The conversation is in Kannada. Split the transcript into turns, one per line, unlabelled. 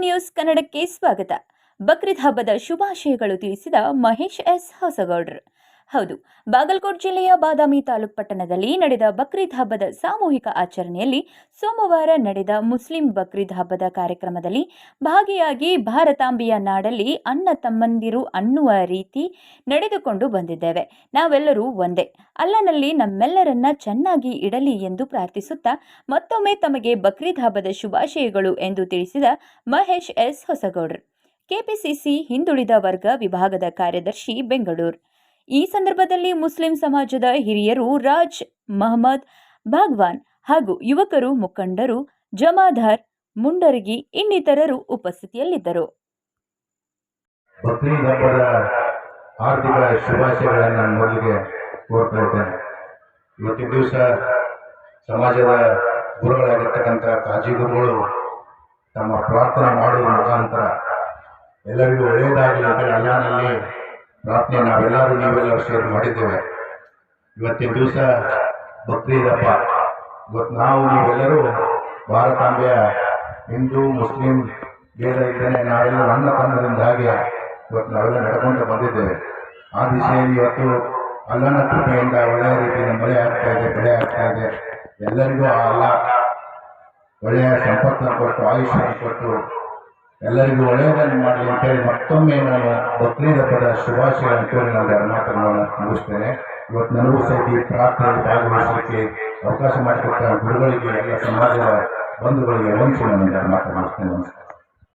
ನ್ಯೂಸ್ ಕನ್ನಡಕ್ಕೆ ಸ್ವಾಗತ. ಬಕ್ರೀದ್ ಹಬ್ಬದ ಶುಭಾಶಯಗಳು ತಿಳಿಸಿದ ಮಹೇಶ್ ಎಸ್ ಹೊಸಗೌಡ್ರು. ಹೌದು. ಬಾಗಲಕೋಟ್ ಜಿಲ್ಲೆಯ ಬಾದಾಮಿ ತಾಲೂಕ್ ಪಟ್ಟಣದಲ್ಲಿ ನಡೆದ ಬಕ್ರೀದ್ ಹಬ್ಬದ ಸಾಮೂಹಿಕ ಆಚರಣೆಯಲ್ಲಿ ಸೋಮವಾರ ನಡೆದ ಮುಸ್ಲಿಂ ಬಕ್ರೀದ್ ಹಬ್ಬದ ಕಾರ್ಯಕ್ರಮದಲ್ಲಿ ಭಾಗಿಯಾಗಿ ಭಾರತಾಂಬೆಯ ನಾಡಲ್ಲಿ ಅಣ್ಣ ತಮ್ಮಂದಿರು ಅನ್ನುವ ರೀತಿ ನಡೆದುಕೊಂಡು ಬಂದಿದ್ದೇವೆ. ನಾವೆಲ್ಲರೂ ಒಂದೇ. ಅಲ್ಲನಲ್ಲಿ ನಮ್ಮೆಲ್ಲರನ್ನ ಚೆನ್ನಾಗಿ ಇಡಲಿ ಎಂದು ಪ್ರಾರ್ಥಿಸುತ್ತಾ ಮತ್ತೊಮ್ಮೆ ತಮಗೆ ಬಕ್ರೀದ್ ಹಬ್ಬದ ಶುಭಾಶಯಗಳು ಎಂದು ತಿಳಿಸಿದ ಮಹೇಶ್ ಎಸ್ ಹೊಸಗೌಡ್ರು. ಕೆಪಿಸಿಸಿ ಹಿಂದುಳಿದ ವರ್ಗ ವಿಭಾಗದ ಕಾರ್ಯದರ್ಶಿ ಬೆಂಗಳೂರು. ಈ ಸಂದರ್ಭದಲ್ಲಿ ಮುಸ್ಲಿಂ ಸಮಾಜದ ಹಿರಿಯರು ರಾಜ್ ಮಹಮ್ಮದ್ ಭಾಗ್ವಾನ್ ಹಾಗೂ ಯುವಕರು ಮುಖಂಡರು ಜಮಾಧಾರ್ ಮುಂಡರಗಿ ಇನ್ನಿತರರು ಉಪಸ್ಥಿತಿಯಲ್ಲಿದ್ದರು.
ಬಕ್ರೀದ್ ಹಬ್ಬದ ಹಾರ್ದಿಕ ಶುಭಾಶಯಗಳನ್ನು ನಾನು ಮೊದಲಿಗೆ ಕೋರ್ತಾ ಇದ್ದೇನೆ. ಇವತ್ತಿನ ದಿವಸ ಸಮಾಜದ ಗುರುಗಳಾಗಿರ್ತಕ್ಕಂಥ ಕಾಜಿ ಗುರುಗಳು ತಮ್ಮ ಪ್ರಾರ್ಥನೆ ಮಾಡುವ ಮುಖಾಂತರ ಎಲ್ಲರಿಗೂ ಒಳ್ಳೆಯದಾಗಲಿ ಅಂತ ಅಲ್ಲಾನಲ್ಲಿ ಪ್ರಾರ್ಥನೆ, ನಾವೆಲ್ಲರೂ ನಾವೆಲ್ಲರೂ ಸೇರಿ ಮಾಡಿದ್ದೇವೆ. ಇವತ್ತಿನ ದಿವಸ ಬಕ್ರೀದ್ ಹಬ್ಬ ಇವತ್ತು ನಾವು ನೀವೆಲ್ಲರೂ ಭಾರತಾಂಬೆಯ ಹಿಂದೂ, ಮುಸ್ಲಿಂ ಭೇದ ಇದ್ದೇನೆ ನಾವೆಲ್ಲ ನನ್ನ ತನ್ನದಿಂದ ಹಾಗೆ ಇವತ್ತು ನಾವೆಲ್ಲ ನಡ್ಕೊಂಡು ಬಂದಿದ್ದೇವೆ. ಆ ದಿಶೆಯಲ್ಲಿ ಇವತ್ತು ಅಲ್ಲನ ಕೃಪೆಯಿಂದ ಒಳ್ಳೆಯ ರೀತಿಯಿಂದ ಮಳೆ ಆಗ್ತಾ ಇದೆ, ಬೆಳೆ ಆಗ್ತಾ ಇದೆ. ಎಲ್ಲರಿಗೂ ಆ ಅಲ್ಲ ಒಳ್ಳೆಯ ಸಂಪತ್ತನ್ನು ಕೊಟ್ಟು ಆಯುಷ್ಯನ್ನು ಕೊಟ್ಟು ಎಲ್ಲರಿಗೂ ಒಳ್ಳೆಯದನ್ನು ಮಾಡಲಿ ಅಂತೇಳಿ ಮತ್ತೊಮ್ಮೆ ನಾನು ಬಕ್ರೀದ್ ಪದ ಶುಭಾಶಯಗಳನ್ನು ಕೋರಿ ನಾನು ಮಾತನ್ನು ಮುಗಿಸ್ತೇನೆ. ಇವತ್ತು ನನಗೂ ಸಹಿತ ಪ್ರಾರ್ಥನೆ ಭಾಗವಹಿಸಲಿಕ್ಕೆ ಅವಕಾಶ ಮಾಡಿಕೊಟ್ಟ ಗುರುಗಳಿಗೆ, ಎಲ್ಲ ಸಮಾಜದ ಬಂಧುಗಳಿಗೆ ವಂಚನೆ ನಾನು ಮಾಡ್ತೇನೆ ನಮಸ್ಕಾರ.